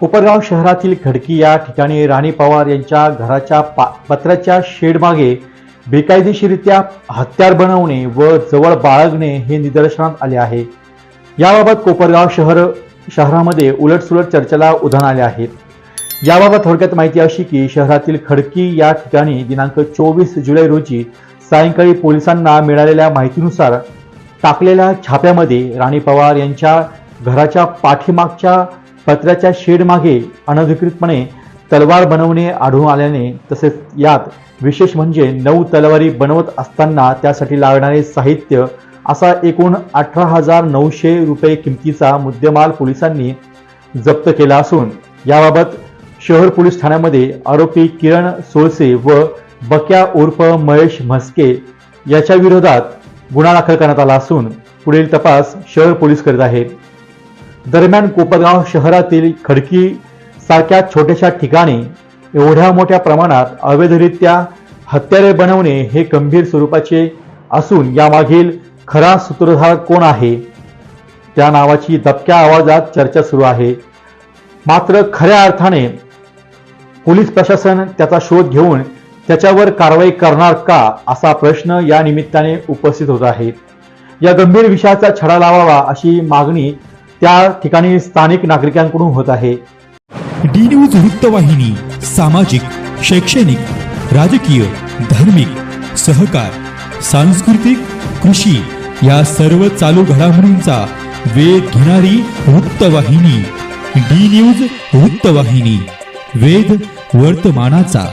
कोपरगाव शहरातील खडकी या ठिकाणी राणी पवार यांच्या घराच्या पा पत्र्याच्या शेडमागे बेकायदेशीरित्या हत्यार बनवणे व जवळ बाळगणे हे निदर्शनात आले आहे. याबाबत कोपरगाव शहर शहरामध्ये उलटसुलट चर्चेला उधाण आले आहेत याबाबत थोडक्यात माहिती अशी की शहरातील खडकी या ठिकाणी दिनांक चोवीस जुलै रोजी सायंकाळी पोलिसांना मिळालेल्या माहितीनुसार टाकलेल्या छाप्यामध्ये राणी पवार यांच्या घराच्या पाठीमागच्या पत्र्याच्या शेडमागे अनधिकृतपणे तलवार बनवणे आढळून आल्याने तसेच यात विशेष म्हणजे नऊ तलवारी बनवत असताना त्यासाठी लागणारे साहित्य असा एकूण अठरा हजार नऊशे रुपये किमतीचा मुद्देमाल पोलिसांनी जप्त केला असून याबाबत शहर पोलीस ठाण्यामध्ये आरोपी किरण सोळसे व बक्या उर्फ महेश म्हस्के याच्या विरोधात गुन्हा दाखल करण्यात आला असून पुढील तपास शहर पोलीस करीत आहेत. दरम्यान कोपरगाव शहरातील खडकी सारख्या छोट्याशा ठिकाणी एवढ्या मोठ्या प्रमाणात अवैधरित्या हत्यारे बनवणे हे गंभीर स्वरूपाचे असून यामागील खरा सूत्रधार कोण आहे? त्या नावाची दबक्या आवाजात चर्चा सुरू आहे. मात्र खऱ्या अर्थाने पोलीस प्रशासन त्याचा शोध घेऊन त्याच्यावर कारवाई करणार का असा प्रश्न या निमित्ताने उपस्थित होत आहे. या गंभीर विषयाचा छडा लावावा अशी मागणी त्या ठिकाणी स्थानिक नागरिकांकडून होत आहे. डी न्यूज वृत्तवाहिनी सामाजिक शैक्षणिक राजकीय धार्मिक सहकार सांस्कृतिक कृषी या सर्व चालू घडामोडींचा वेध घेणारी वृत्तवाहिनी डी न्यूज वृत्तवाहिनी वेध वर्तमानाचा.